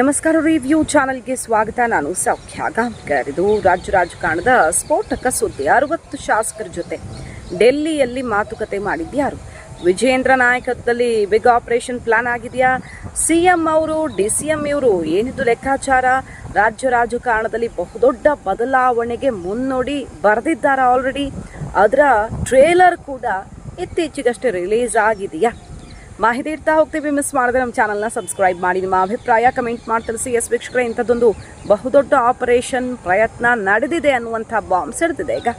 ನಮಸ್ಕಾರ ರಿವ್ಯೂ ಚಾನಲ್ಗೆ ಸ್ವಾಗತ. ನಾನು ಸೌಖ್ಯ ಗಾಂಬ್ಕರ್ ಇದು ರಾಜ್ಯ ರಾಜಕಾರಣದ ಸ್ಫೋಟಕ ಸುದ್ದಿ. ಅರವತ್ತು ಶಾಸಕರ ಜೊತೆ ಡೆಲ್ಲಿಯಲ್ಲಿ ಮಾತುಕತೆ ಮಾಡಿದ್ಯಾರು ವಿಜೇಂದ್ರ ನಾಯಕತ್ವದಲ್ಲಿ ಬಿಗ್ ಆಪರೇಷನ್ ಪ್ಲಾನ್ ಆಗಿದೆಯಾ? ಸಿ ಎಂ ಅವರು ಡಿ ಸಿ ಎಂ ಇವರು ಏನಿದು ಲೆಕ್ಕಾಚಾರ? ರಾಜ್ಯ ರಾಜಕಾರಣದಲ್ಲಿ ಬಹುದೊಡ್ಡ ಬದಲಾವಣೆಗೆ ಮುನ್ನೋಡಿ ಬರೆದಿದ್ದಾರೆ ಆಲ್ರೆಡಿ ಅದರ ಟ್ರೇಲರ್ ಕೂಡ ಇತ್ತೀಚೆಗಷ್ಟೇ ರಿಲೀಸ್ ಆಗಿದೆಯಾ? ಮಾಹಿತಿ ಇಡ್ತಾ ಹೋಗ್ತೀವಿ. ಮಿಸ್ ಮಾಡಿದ್ರೆ ನಮ್ಮ ಚಾನಲ್ನ ಸಬ್ಸ್ಕ್ರೈಬ್ ಮಾಡಿ. ನಿಮ್ಮ ಅಭಿಪ್ರಾಯ ಕಮೆಂಟ್ ಮಾಡಿ ತಿಳಿಸಿ. ಎಸ್ ವೀಕ್ಷಕರೇ, ಇಂಥದ್ದೊಂದು ಬಹುದೊಡ್ಡ ಆಪರೇಷನ್ ಪ್ರಯತ್ನ ನಡೆದಿದೆ ಅನ್ನುವಂಥ ಬಾಂಬ್ ಸಿಡ್ತಿದೆ ಈಗ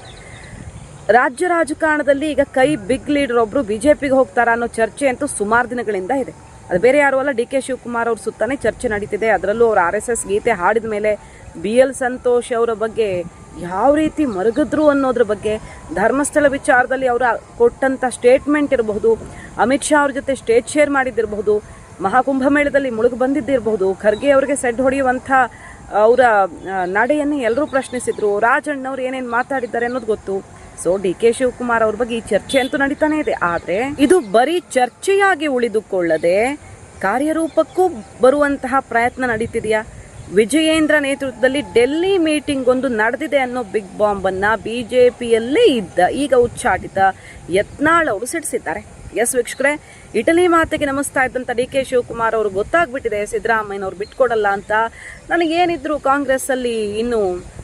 ರಾಜ್ಯ ರಾಜಕಾರಣದಲ್ಲಿ ಈಗ ಕೈ ಬಿಗ್ ಲೀಡರ್ ಒಬ್ರು ಪಿಗೆ ಹೋಗ್ತಾರ ಅನ್ನೋ ಚರ್ಚೆ ಅಂತೂ ಸುಮಾರು ದಿನಗಳಿಂದ ಇದೆ. ಅದು ಬೇರೆ ಯಾರು ಅಲ್ಲ, ಡಿ ಕೆ ಶಿವಕುಮಾರ್ ಅವ್ರ ಸುತ್ತಾನೆ ಚರ್ಚೆ ನಡೀತಿದೆ. ಅದರಲ್ಲೂ ಅವ್ರು ಆರ್ ಎಸ್ ಎಸ್ ಗೀತೆ ಹಾಡಿದ ಮೇಲೆ ಬಿ ಎಲ್ ಸಂತೋಷ್ ಅವರ ಬಗ್ಗೆ ಯಾವ ರೀತಿ ಮರುಗಿದ್ರು ಅನ್ನೋದ್ರ ಬಗ್ಗೆ ಧರ್ಮಸ್ಥಳ ವಿಚಾರದಲ್ಲಿ ಅವರು ಕೊಟ್ಟಂಥ ಸ್ಟೇಟ್ಮೆಂಟ್ ಇರಬಹುದು, ಅಮಿತ್ ಶಾ ಅವ್ರ ಜೊತೆ ಸ್ಟೇಜ್ ಶೇರ್ ಮಾಡಿದ್ದಿರಬಹುದು ಮಹಾಕುಂಭಮೇಳದಲ್ಲಿ ಮುಳುಗು ಬಂದಿದ್ದಿರಬಹುದು, ಖರ್ಗೆ ಅವರಿಗೆ ಸೆಡ್ ಹೊಡೆಯುವಂಥ ಅವರ ನಡೆಯನ್ನು ಎಲ್ಲರೂ ಪ್ರಶ್ನಿಸಿದ್ರು, ರಾಜಣ್ಣವ್ರು ಏನೇನು ಮಾತಾಡಿದ್ದಾರೆ ಅನ್ನೋದು ಗೊತ್ತು. ಸೊ ಡಿ ಕೆ ಶಿವಕುಮಾರ್ ಅವ್ರ ಬಗ್ಗೆ ಈ ಚರ್ಚೆ ಅಂತೂ ನಡೀತಾನೆ ಇದೆ. ಆದರೆ, ಇದು ಬರೀ ಚರ್ಚೆಯಾಗಿ ಉಳಿದುಕೊಳ್ಳದೆ ಕಾರ್ಯರೂಪಕ್ಕೂ ಬರುವಂತಹ ಪ್ರಯತ್ನ ನಡೀತಿದೆಯಾ? ವಿಜಯೇಂದ್ರ ನೇತೃತ್ವದಲ್ಲಿ ಡೆಲ್ಲಿ ಮೀಟಿಂಗ್ ಒಂದು ನಡೆದಿದೆ ಅನ್ನೋ ಬಿಗ್ ಬಾಂಬ್ ಅನ್ನ ಬಿಜೆಪಿಯಲ್ಲೇ ಇದ್ದ, ಈಗ ಉಚ್ಚಾಟಿತ ಯತ್ನಾಳ್ ಅವರು ಸಿಡಿಸಿದ್ದಾರೆ. ಎಸ್ ವೀಕ್ಷಕರೇ, ಇಟಲಿ ಮಾತೆಗೆ ನಮಿಸ್ತಾ ಇದ್ದಂತ ಡಿ ಕೆ ಶಿವಕುಮಾರ್ ಅವರು ಗೊತ್ತಾಗ್ಬಿಟ್ಟಿದೆ, ಸಿದ್ದರಾಮಯ್ಯನವ್ರು ಬಿಟ್ಕೊಡಲ್ಲ ಅಂತ. ನನಗೇನಿದ್ರು ಕಾಂಗ್ರೆಸ್ ಅಲ್ಲಿ ಇನ್ನು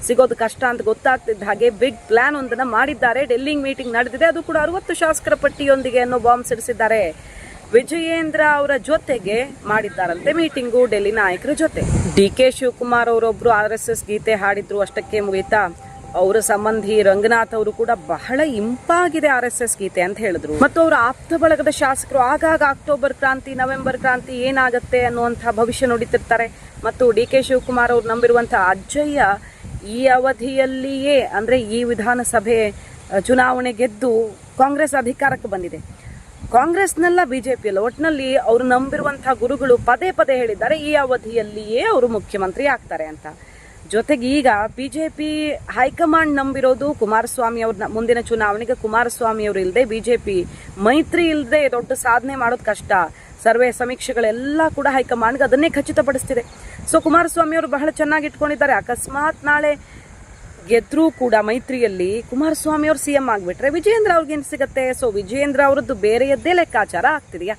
ಸಿಗೋದು ಕಷ್ಟ ಅಂತ ಗೊತ್ತಾಗ್ತಿದ್ದ ಹಾಗೆ ಬಿಗ್ ಪ್ಲಾನ್ ಒಂದನ್ನ ಮಾಡಿದ್ದಾರೆ. ಡೆಲ್ಲಿ ಮೀಟಿಂಗ್ ನಡೆದಿದೆ, ಅದು ಕೂಡ ಅರವತ್ತು ಶಾಸಕರ ಪಟ್ಟಿಯೊಂದಿಗೆ ಅನ್ನೋ ಬಾಂಬ್ ಸಿಡಿಸಿದ್ದಾರೆ. ವಿಜಯೇಂದ್ರ ಅವರ ಜೊತೆಗೆ ಮಾಡಿದ್ದಾರಂತೆ ಮೀಟಿಂಗು ಡೆಲ್ಲಿ ನಾಯಕರ ಜೊತೆ. ಡಿ ಕೆ ಶಿವಕುಮಾರ್ ಅವರೊಬ್ರು ಆರ್ ಎಸ್ ಎಸ್ ಗೀತೆ ಹಾಡಿದ್ರು ಅಷ್ಟಕ್ಕೆ ಮುಗಿತಾ, ಅವರ ಸಂಬಂಧಿ ರಂಗನಾಥ್ ಅವರು ಕೂಡ ಬಹಳ ಇಂಪಾಗಿದೆ ಆರ್ ಎಸ್ ಎಸ್ ಗೀತೆ ಅಂತ ಹೇಳಿದ್ರು. ಮತ್ತು ಅವರ ಆಪ್ತ ಬಳಗದ ಶಾಸಕರು ಆಗಾಗ ಅಕ್ಟೋಬರ್ ಕ್ರಾಂತಿ, ನವೆಂಬರ್ ಕ್ರಾಂತಿ ಏನಾಗುತ್ತೆ ಅನ್ನುವಂಥ ಭವಿಷ್ಯ ನುಡಿತಿರ್ತಾರೆ ಮತ್ತು ಡಿ ಕೆ ಶಿವಕುಮಾರ್ ಅವರು ನಂಬಿರುವಂತಹ ಅಜ್ಜಯ್ಯ ಈ ಅವಧಿಯಲ್ಲಿಯೇ, ಅಂದ್ರೆ ಈ ವಿಧಾನಸಭೆ ಚುನಾವಣೆ ಗೆದ್ದು ಕಾಂಗ್ರೆಸ್ ಅಧಿಕಾರಕ್ಕೆ ಬಂದಿದೆ. ಕಾಂಗ್ರೆಸ್ನಲ್ಲ ಬಿಜೆಪಿಯಲ್ಲ ಒಟ್ಟಿನಲ್ಲಿ ಅವರು ನಂಬಿರುವಂತಹ ಗುರುಗಳು ಪದೇ ಪದೇ ಹೇಳಿದ್ದಾರೆ, ಈ ಅವಧಿಯಲ್ಲಿಯೇ ಅವರು ಮುಖ್ಯಮಂತ್ರಿ ಆಗ್ತಾರೆ ಅಂತ. ಜೊತೆಗೆ ಈಗ ಬಿಜೆಪಿ ಹೈಕಮಾಂಡ್ ನಂಬಿರೋದು ಕುಮಾರಸ್ವಾಮಿ ಅವ್ರ ಮುಂದಿನ ಚುನಾವಣೆಗೆ ಕುಮಾರಸ್ವಾಮಿ ಅವರು ಇಲ್ಲದೆ ಬಿಜೆಪಿ ಮೈತ್ರಿ ಇಲ್ಲದೆ ದೊಡ್ಡ ಸಾಧನೆ ಮಾಡೋದು ಕಷ್ಟ. ಸರ್ವೆ ಸಮೀಕ್ಷೆಗಳೆಲ್ಲ ಕೂಡ ಹೈಕಮಾಂಡ್ಗೆ ಅದನ್ನೇ ಖಚಿತಪಡಿಸ್ತಿದೆ. ಸೊ ಕುಮಾರಸ್ವಾಮಿ ಅವರು ಬಹಳ ಚೆನ್ನಾಗಿ ಇಟ್ಕೊಂಡಿದ್ದಾರೆ. ಅಕಸ್ಮಾತ್ ನಾಳೆ ಗೆದ್ರೂ ಕೂಡ ಮೈತ್ರಿಯಲ್ಲಿ ಕುಮಾರಸ್ವಾಮಿ ಅವ್ರು ಸಿಎಂ ಆಗಿಬಿಟ್ರೆ ವಿಜಯೇಂದ್ರ ಅವ್ರಿಗೇನು ಸಿಗತ್ತೆ? ಸೊ ವಿಜಯೇಂದ್ರ ಅವರದ್ದು ಬೇರೆಯದ್ದೇ ಲೆಕ್ಕಾಚಾರ ಆಗ್ತಿದೆಯಾ?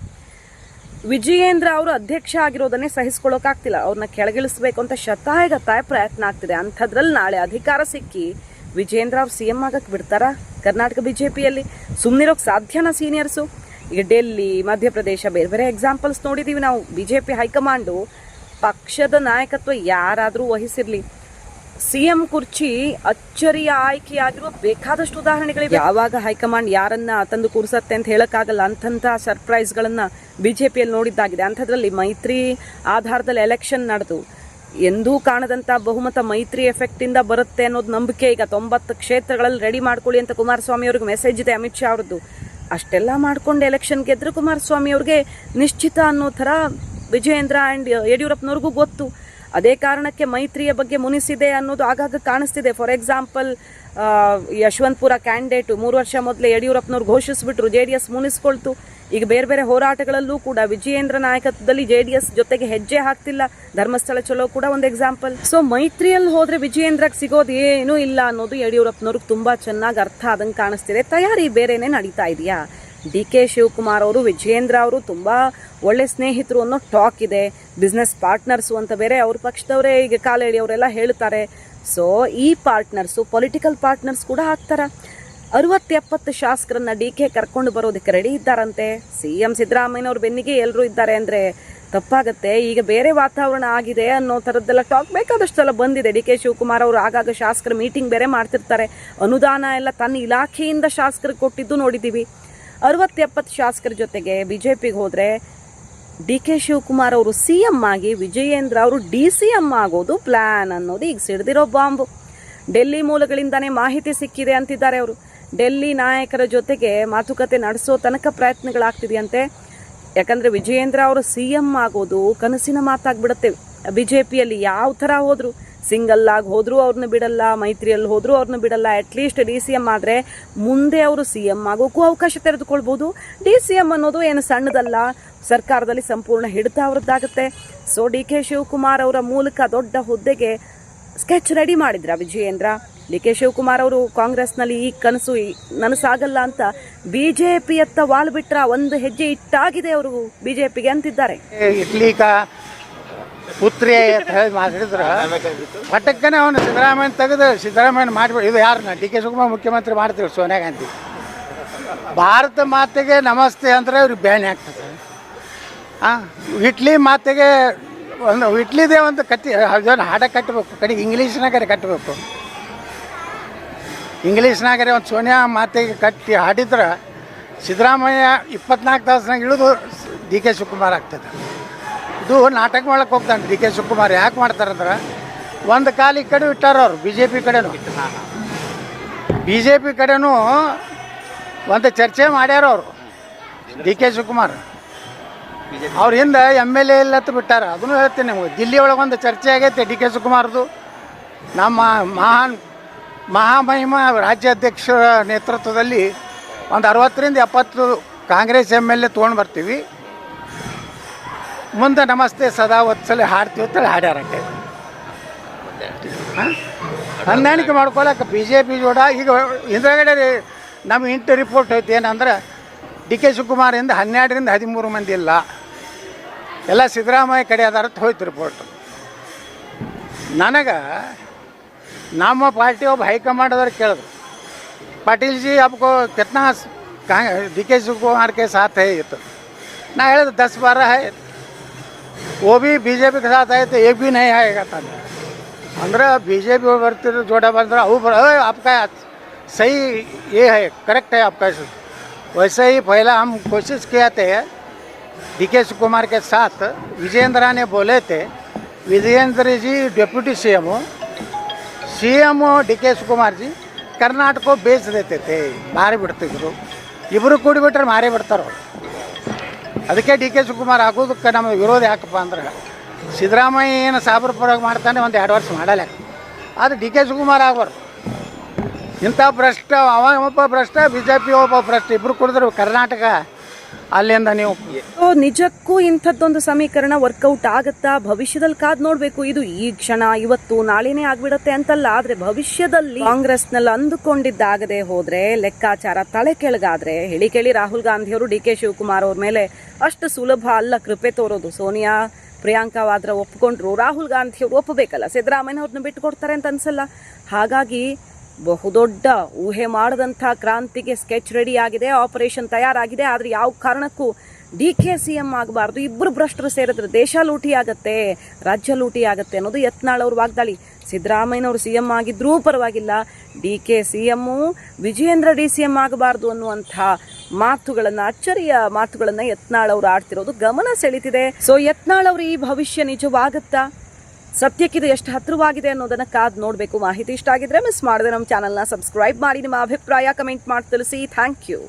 ವಿಜಯೇಂದ್ರ ಅವರು ಅಧ್ಯಕ್ಷ ಆಗಿರೋದನ್ನೇ ಸಹಿಸ್ಕೊಳ್ಳೋಕಾಗ್ತಿಲ್ಲ ಅವ್ರನ್ನ ಕೆಳಗಿಳಿಸ್ಬೇಕು ಅಂತ ಶತಾಯಗತಾಯ ಪ್ರಯತ್ನ ಆಗ್ತಿದೆ. ಅಂಥದ್ರಲ್ಲಿ ನಾಳೆ ಅಧಿಕಾರ ಸಿಕ್ಕಿ ವಿಜಯೇಂದ್ರ ಅವ್ರು ಸಿ ಎಂ ಆಗಕ್ಕೆ ಬಿಡ್ತಾರಾ? ಕರ್ನಾಟಕ ಬಿ ಜೆ ಪಿಯಲ್ಲಿ ಸುಮ್ಮನಿರೋಕೆ ಸಾಧ್ಯನಾ ಸೀನಿಯರ್ಸು? ಈಗ ಡೆಲ್ಲಿ, ಮಧ್ಯಪ್ರದೇಶ ಬೇರೆ ಬೇರೆ ಎಕ್ಸಾಂಪಲ್ಸ್ ನೋಡಿದ್ದೀವಿ ನಾವು. ಬಿ ಜೆ ಪಿ ಹೈಕಮಾಂಡು ಪಕ್ಷದ ನಾಯಕತ್ವ ಯಾರಾದರೂ ವಹಿಸಿರ್ಲಿ. ಸಿಎಂ ಕುರ್ಚಿ ಅಚ್ಚರಿಯ ಆಯ್ಕೆಯಾಗಿರುವ ಬೇಕಾದಷ್ಟು ಉದಾಹರಣೆಗಳಿವೆ. ಯಾವಾಗ ಹೈಕಮಾಂಡ್ ಯಾರನ್ನ ತಂದು ಕೂರಿಸತ್ತೆ ಅಂತ ಹೇಳಕ್ಕಾಗಲ್ಲ ಅಂತಂತ ಸರ್ಪ್ರೈಸ್ಗಳನ್ನ ಬಿಜೆಪಿಯಲ್ಲಿ ನೋಡಿದ್ದಾಗಿದೆ. ಅಂಥದ್ರಲ್ಲಿ ಮೈತ್ರಿ ಆಧಾರದಲ್ಲಿ ಎಲೆಕ್ಷನ್ ನಡೆದು ಎಂದೂ ಕಾಣದಂತ ಬಹುಮತ ಮೈತ್ರಿ ಎಫೆಕ್ಟ್ ಇಂದ ಬರುತ್ತೆ ಅನ್ನೋದು ನಂಬಿಕೆ. ಈಗ ತೊಂಬತ್ತು ಕ್ಷೇತ್ರಗಳಲ್ಲಿ ರೆಡಿ ಮಾಡ್ಕೊಳ್ಳಿ ಅಂತ ಕುಮಾರಸ್ವಾಮಿ ಅವ್ರಿಗೆ ಮೆಸೇಜ್ ಇದೆ ಅಮಿತ್ ಶಾ ಅವ್ರದ್ದು. ಅಷ್ಟೆಲ್ಲ ಮಾಡ್ಕೊಂಡು ಎಲೆಕ್ಷನ್ ಗೆದ್ರೆ ಕುಮಾರಸ್ವಾಮಿ ಅವ್ರಿಗೆ ನಿಶ್ಚಿತ ಅನ್ನೋ ಥರ ವಿಜಯೇಂದ್ರ ಆ್ಯಂಡ್ ಯಡಿಯೂರಪ್ಪನವ್ರಿಗೂ ಗೊತ್ತು. ಅದೇ ಕಾರಣಕ್ಕೆ ಮೈತ್ರಿಯ ಬಗ್ಗೆ ಮುನಿಸಿದೆ ಅನ್ನೋದು ಆಗಾಗ ಕಾಣಿಸ್ತಿದೆ. ಫಾರ್ ಎಕ್ಸಾಂಪಲ್ ಯಶವಂತಪುರ ಕ್ಯಾಂಡಿಡೇಟು ಮೂರು ವರ್ಷ ಮೊದಲೇ ಯಡಿಯೂರಪ್ಪನವ್ರು ಘೋಷಿಸ್ಬಿಟ್ರು, ಜೆ ಡಿ ಎಸ್ ಮುನಿಸ್ಕೊಳ್ತು. ಈಗ ಬೇರೆ ಬೇರೆ ಹೋರಾಟಗಳಲ್ಲೂ ಕೂಡ ವಿಜಯೇಂದ್ರ ನಾಯಕತ್ವದಲ್ಲಿ ಜೆ ಡಿ ಎಸ್ ಜೊತೆಗೆ ಹೆಜ್ಜೆ ಹಾಕ್ತಿಲ್ಲ. ಧರ್ಮಸ್ಥಳ ಚಲೋ ಕೂಡ ಒಂದು ಎಕ್ಸಾಂಪಲ್ ಸೊ ಮೈತ್ರಿಯಲ್ಲಿ ಹೋದ್ರೆ ವಿಜಯೇಂದ್ರಕ್ಕೆ ಸಿಗೋದು ಏನೂ ಇಲ್ಲ ಅನ್ನೋದು ಯಡಿಯೂರಪ್ಪನವ್ರಿಗೆ ತುಂಬಾ ಚೆನ್ನಾಗಿ ಅರ್ಥ ಆದಂಗೆ ಕಾಣಿಸ್ತಿದೆ. ತಯಾರಿ ಬೇರೆನೆ ನಡೀತಾ ಇದೆಯಾ? ಡಿ ಕೆ ಶಿವಕುಮಾರ್ ಅವರು, ವಿಜಯೇಂದ್ರ ಅವರು ತುಂಬ ಒಳ್ಳೆ ಸ್ನೇಹಿತರು ಅನ್ನೋ ಟಾಕ್ ಇದೆ. ಬಿಸ್ನೆಸ್ ಪಾರ್ಟ್ನರ್ಸು ಅಂತ ಬೇರೆ ಅವ್ರ ಪಕ್ಷದವರೇ ಈಗ ಕಾಲೇಳಿ ಅವರೆಲ್ಲ ಹೇಳ್ತಾರೆ ಸೊ ಈ ಪಾರ್ಟ್ನರ್ಸು ಪೊಲಿಟಿಕಲ್ ಪಾರ್ಟ್ನರ್ಸ್ ಕೂಡ ಹಾಕ್ತಾರೆ ಅರವತ್ತೆಪ್ಪತ್ತು ಶಾಸಕರನ್ನ ಡಿ ಕೆ ಕರ್ಕೊಂಡು ಬರೋದಕ್ಕೆ ರೆಡಿ ಇದ್ದಾರಂತೆ. ಸಿ ಎಂ ಸಿದ್ದರಾಮಯ್ಯನವ್ರ ಬೆನ್ನಿಗೆ ಎಲ್ಲರೂ ಇದ್ದಾರೆ ಅಂದರೆ ತಪ್ಪಾಗತ್ತೆ. ಈಗ ಬೇರೆ ವಾತಾವರಣ ಆಗಿದೆ ಅನ್ನೋ ಥರದ್ದೆಲ್ಲ ಟಾಕ್ ಬೇಕಾದಷ್ಟೆಲ್ಲ ಬಂದಿದೆ. ಡಿ ಕೆ ಶಿವಕುಮಾರ್ ಅವರು ಆಗಾಗ ಶಾಸಕರ ಮೀಟಿಂಗ್ ಬೇರೆ ಮಾಡ್ತಿರ್ತಾರೆ. ಅನುದಾನ ಎಲ್ಲ ತನ್ನ ಇಲಾಖೆಯಿಂದ ಶಾಸಕರಿಗೆ ಕೊಟ್ಟಿದ್ದು ನೋಡಿದ್ದೀವಿ. ಅರವತ್ತು ಎಪ್ಪತ್ತು ಶಾಸಕರ ಜೊತೆಗೆ ಬಿಜೆಪಿಗೆ ಹೋದರೆ ಡಿ ಕೆ ಶಿವಕುಮಾರ್ ಅವರು ಸಿ ಎಂ ಆಗಿ ವಿಜಯೇಂದ್ರ ಅವರು ಡಿ ಸಿ ಎಂ ಆಗೋದು ಪ್ಲ್ಯಾನ್ ಅನ್ನೋದು ಈಗ ಸಿಡ್ದಿರೋ ಬಾಂಬು. ಡೆಲ್ಲಿ ಮೂಲಗಳಿಂದನೇ ಮಾಹಿತಿ ಸಿಕ್ಕಿದೆ ಅಂತಿದ್ದಾರೆ ಅವರು. ಡೆಲ್ಲಿ ನಾಯಕರ ಜೊತೆಗೆ ಮಾತುಕತೆ ನಡೆಸೋ ತನಕ ಪ್ರಯತ್ನಗಳಾಗ್ತಿದೆಯಂತೆ. ಯಾಕಂದರೆ ವಿಜಯೇಂದ್ರ ಅವರು ಸಿ ಎಂ ಆಗೋದು ಕನಸಿನ ಮಾತಾಗ್ಬಿಡುತ್ತೆ. ಬಿಜೆಪಿಯಲ್ಲಿ ಯಾವ ಥರ ಹೋದ್ರು? ಸಿಂಗಲ್ ಆಗಿ ಹೋದ್ರು ಅವ್ರನ್ನ ಬಿಡಲ್ಲ, ಮೈತ್ರಿಯಲ್ಲಿ ಹೋದರೂ ಅವ್ರನ್ನ ಬಿಡಲ್ಲ. ಅಟ್ಲೀಸ್ಟ್ ಡಿ ಸಿ ಎಂ ಆದರೆ ಮುಂದೆ ಅವರು ಸಿ ಎಂ ಆಗೋಕ್ಕೂ ಅವಕಾಶ ತೆರೆದುಕೊಳ್ಬೋದು. ಡಿ ಸಿ ಎಂ ಅನ್ನೋದು ಏನು ಸಣ್ಣದಲ್ಲ, ಸರ್ಕಾರದಲ್ಲಿ ಸಂಪೂರ್ಣ ಹಿಡಿತ ಅವ್ರದ್ದಾಗುತ್ತೆ. ಸೊ ಡಿ ಕೆ ಶಿವಕುಮಾರ್ ಅವರ ಮೂಲಕ ದೊಡ್ಡ ಹುದ್ದೆಗೆ ಸ್ಕೆಚ್ ರೆಡಿ ಮಾಡಿದ್ರ ವಿಜಯೇಂದ್ರ? ಡಿ ಕೆ ಶಿವಕುಮಾರ್ ಅವರು ಕಾಂಗ್ರೆಸ್ನಲ್ಲಿ ಈ ಕನಸು ನನಸಾಗಲ್ಲ ಅಂತ ಪಿಯತ್ತ ವಾಲ್ ಬಿಟ್ರ ಒಂದು ಹೆಜ್ಜೆ ಇಟ್ಟಾಗಿದೆ ಅವರು ಬಿಜೆಪಿಗೆ ಅಂತಿದ್ದಾರೆ. ಪಿಗೆ ಕಾ ಪುತ್ರಿ ಅಂತ ಹೇಳಿ ಮಾತಾಡಿದ್ರು ಪಟ್ಟಕ್ಕನೆ ಅವನು ಸಿದ್ದರಾಮಯ್ಯ ತೆಗೆದು ಸಿದ್ದರಾಮಯ್ಯ ಮಾಡಿಬಿಡಿ ಇದು ಯಾರನ್ನ ಡಿ ಕೆ ಶಿವಕುಮಾರ್ ಮುಖ್ಯಮಂತ್ರಿ ಮಾಡ್ತೀವಿ ಸೋನಿಯಾ ಗಾಂಧಿ. ಭಾರತ ಮಾತೆಗೆ ನಮಸ್ತೆ ಅಂದರೆ ಅವ್ರಿಗೆ ಬ್ಯಾನ್ ಆಗ್ತದೆ. ಹಾಂ ಇಟ್ಲಿ ಮಾತೆಗೆ ಒಂದು ಇಟ್ಲಿದೆ ಒಂದು ಕಟ್ಟಿ ಅದನ್ನು ಹಾಡ ಕಟ್ಟಬೇಕು ಕಡೆಗೆ ಇಂಗ್ಲೀಷ್ನಾಗರೆ ಕಟ್ಟಬೇಕು ಇಂಗ್ಲೀಷ್ನಾಗರೆ ಒಂದು ಸೋನಿಯಾ ಮಾತೆಗೆ ಕಟ್ಟಿ ಹಾಡಿದ್ರೆ ಸಿದ್ದರಾಮಯ್ಯ ಇಪ್ಪತ್ನಾಲ್ಕು ತಾಸ್ನಾಗ ಇಳಿದು ಡಿ ಕೆ ಶಿವಕುಮಾರ್ ಆಗ್ತದೆ. ಇದು ನಾಟಕ ಮಾಡಕ್ಕೆ ಹೋಗ್ತಾನೆ ಡಿ ಕೆ ಶಿವಕುಮಾರ್. ಯಾಕೆ ಮಾಡ್ತಾರಂದ್ರೆ ಒಂದು ಕಾಲು ಈ ಕಡೆ ಇಟ್ಟಾರ ಅವ್ರು ಬಿ ಜೆ ಪಿ ಕಡೆನೂ. ಬಿ ಜೆ ಪಿ ಕಡೆನೂ ಒಂದು ಚರ್ಚೆ ಮಾಡ್ಯಾರ ಅವರು ಡಿ ಕೆ ಶಿವಕುಮಾರ್. ಅವ್ರ ಹಿಂದೆ ಎಂ ಎಲ್ ಎ ಇಲ್ಲತ್ತು ಬಿಟ್ಟಾರ. ಅದನ್ನು ಹೇಳ್ತೀನಿ ನಿಮಗೆ. ದಿಲ್ಲಿ ಒಳಗೆ ಒಂದು ಚರ್ಚೆ ಆಗೈತೆ ಡಿ ಕೆ ಶಿವಕುಮಾರ್ದು. ನಮ್ಮ ಮಹಾನ್ ಮಹಾಮಹಿಮ ರಾಜ್ಯಾಧ್ಯಕ್ಷರ ನೇತೃತ್ವದಲ್ಲಿ ಒಂದು ಅರವತ್ತರಿಂದ ಎಪ್ಪತ್ತು ಕಾಂಗ್ರೆಸ್ ಎಂ ಎಲ್ ಎ ತೊಗೊಂಡು ಬರ್ತೀವಿ. ಮುಂದೆ ನಮಸ್ತೆ ಸದಾ ಒತ್ಸಲಿ ಹಾಡ್ತೀವಿ ಅಂತೇಳಿ ಹಾಡ್ಯಾರಂತೆ. ಹೊಂದಾಣಿಕೆ ಮಾಡ್ಕೊಳಕ್ಕೆ ಬಿ ಜೆ ಪಿ ಜೋಡ ಈಗ ಹಿಂದ್ರಗಡೆ ನಮ್ಮ ಇಂಟು ರಿಪೋರ್ಟ್ ಐತಿ ಏನಂದ್ರೆ ಡಿ ಕೆ ಶಿವಕುಮಾರಿಂದ ಹನ್ನೆರಡರಿಂದ ಹದಿಮೂರು ಮಂದಿ ಇಲ್ಲ. ಎಲ್ಲ ಸಿದ್ದರಾಮಯ್ಯ ಕಡೆ ಅದಾರ ಹೋಯ್ತು ರಿಪೋರ್ಟ್. ನನಗೆ ನಮ್ಮ ಪಾರ್ಟಿ ಒಬ್ಬ ಹೈಕಮಾಂಡ್ ಅದ್ರ ಕೇಳಿದ್ರು. ಪಾಟೀಲ್ ಜಿ ಅಪ್ಕೋ ಕಾಂಗ್ರೆಸ್ ಡಿ ಕೆ ಶಿವಕುಮಾರ್ ಕೆ ಸಾಥ್ ಇತ್ತು ನಾ ಹೇಳಿದ್ರು ದಸ್ ಬಾರ ಹೇ वो भी बीजेपी के साथ आए तो एक भी नहीं आएगा था ಅಂದ್ರೆ ಬಿ ಜೆ ಪಿ ಬರ್ತಿರೋ ಜೋಡ ಬಂದ್ರೆ ಅವು ಬರ अरे, आपका सही ये है करेक्ट है आपका वैसे ही पहला हम कोशिश किया थे डी के शिवकुमार के साथ विजेंद्र ने बोले थे Vijendra ji deputy C M C M D K Shivakumar ji Karnataka base ದೇತೈತೆ ಮಾರಿ ಬಿಡ್ತಿದ್ರು ಇಬ್ಬರು ಕೂಡಿಬಿಟ್ರೆ ಮಾರೇ ಬಿಡ್ತಾರೆ ಅವ್ರು ಅದಕ್ಕೆ ಡಿ ಕೆ ಶಿವಕುಮಾರ್ ಆಗೋದಕ್ಕೆ ನಮ್ಮ ವಿರೋಧ ಯಾಕಪ್ಪ ಅಂದ್ರೆ ಸಿದ್ದರಾಮಯ್ಯ ಏನು ಸಾಬ್ರ ಪರವಾಗಿ ಮಾಡ್ತಾನೆ ಒಂದು ಎರಡು ವರ್ಷ ಮಾಡಲ್ಲ. ಆದರೆ ಡಿ ಕೆ ಶಿವಕುಮಾರ್ ಆಗ್ಬಾರ್ದು ಇಂಥ ಭ್ರಷ್ಟ, ಅವ ಒಬ್ಬ ಭ್ರಷ್ಟ, ಬಿ ಜೆ ಪಿ ಒಬ್ಬ ಭ್ರಷ್ಟ ಇಬ್ಬರು ಕುಡಿದ್ರು ಕರ್ನಾಟಕ. ಅಲ್ಲಿಂದ ನೀವು ನಿಜಕ್ಕೂ ಇಂಥದ್ದೊಂದು ಸಮೀಕರಣ ವರ್ಕೌಟ್ ಆಗತ್ತಾ? ಭವಿಷ್ಯದಲ್ಲಿ ಕಾದ್ ನೋಡ್ಬೇಕು. ಇದು ಈ ಕ್ಷಣ, ಇವತ್ತು, ನಾಳೆನೇ ಆಗ್ಬಿಡತ್ತೆ ಅಂತಲ್ಲ. ಆದ್ರೆ ಭವಿಷ್ಯದಲ್ಲಿ ಕಾಂಗ್ರೆಸ್ನಲ್ಲಿ ಅಂದುಕೊಂಡಿದ್ದಾಗದೆ ಹೋದ್ರೆ, ಲೆಕ್ಕಾಚಾರ ತಲೆ ಕೆಳಗಾದ್ರೆ, ಹೇಳಿ ಕೇಳಿ ರಾಹುಲ್ ಗಾಂಧಿ ಅವರು ಡಿ ಕೆ ಶಿವಕುಮಾರ್ ಅವ್ರ ಮೇಲೆ ಅಷ್ಟು ಸುಲಭ ಅಲ್ಲ ಕೃಪೆ ತೋರೋದು. ಸೋನಿಯಾ, ಪ್ರಿಯಾಂಕಾ ವಾದ್ರ ಒಪ್ಕೊಂಡ್ರು, ರಾಹುಲ್ ಗಾಂಧಿ ಅವರು ಒಪ್ಪಬೇಕಲ್ಲ ಸಿದ್ದರಾಮಯ್ಯ ಅವ್ರನ್ನ ಬಿಟ್ಟು ಕೊಡ್ತಾರೆ ಅಂತ ಅನ್ಸಲ್ಲ. ಹಾಗಾಗಿ ಬಹುದೊಡ್ಡ ಊಹೆ ಮಾಡದಂಥ ಕ್ರಾಂತಿಗೆ ಸ್ಕೆಚ್ ರೆಡಿ ಆಗಿದೆ, ಆಪರೇಷನ್ ತಯಾರಾಗಿದೆ. ಆದರೆ ಯಾವ ಕಾರಣಕ್ಕೂ ಡಿ ಕೆ ಸಿ ಎಂ ಆಗಬಾರ್ದು. ಇಬ್ಬರು ಭ್ರಷ್ಟರು ಸೇರಿದ್ರೆ ದೇಶ ಲೂಟಿ ಆಗತ್ತೆ ರಾಜ್ಯ ಲೂಟಿ ಆಗತ್ತೆ ಅನ್ನೋದು ಯತ್ನಾಳ್ ಅವರು ವಾಗ್ದಾಳಿ. ಸಿದ್ದರಾಮಯ್ಯನವರು ಸಿ ಎಂ ಆಗಿದ್ರೂ ಪರವಾಗಿಲ್ಲ. D K C M Vijayendra D C M ಆಗಬಾರ್ದು ಅನ್ನುವಂಥ ಮಾತುಗಳನ್ನು, ಅಚ್ಚರಿಯ ಮಾತುಗಳನ್ನು ಯತ್ನಾಳ್ ಅವರು ಆಡ್ತಿರೋದು ಗಮನ ಸೆಳೀತಿದೆ. ಸೊ ಯತ್ನಾಳ್ ಅವರು ಈ ಭವಿಷ್ಯ ನಿಜವಾಗುತ್ತಾ? ಸತ್ಯಕ್ಕಿದು ಎಷ್ಟು ಹತ್ರವಾಗಿದೆ ಅನ್ನೋದನ್ನು ಕಾದ್ ನೋಡಬೇಕು. ಮಾಹಿತಿ ಇಷ್ಟ ಆಗಿದ್ರೆ ಮಿಸ್ ಮಾಡದೆ ನಮ್ಮ ಚಾನಲ್ನ ಸಬ್ಸ್ಕ್ರೈಬ್ ಮಾಡಿ. ನಿಮ್ಮ ಅಭಿಪ್ರಾಯ ಕಮೆಂಟ್ ಮಾಡಿ ತಿಳಿಸಿ. Thank you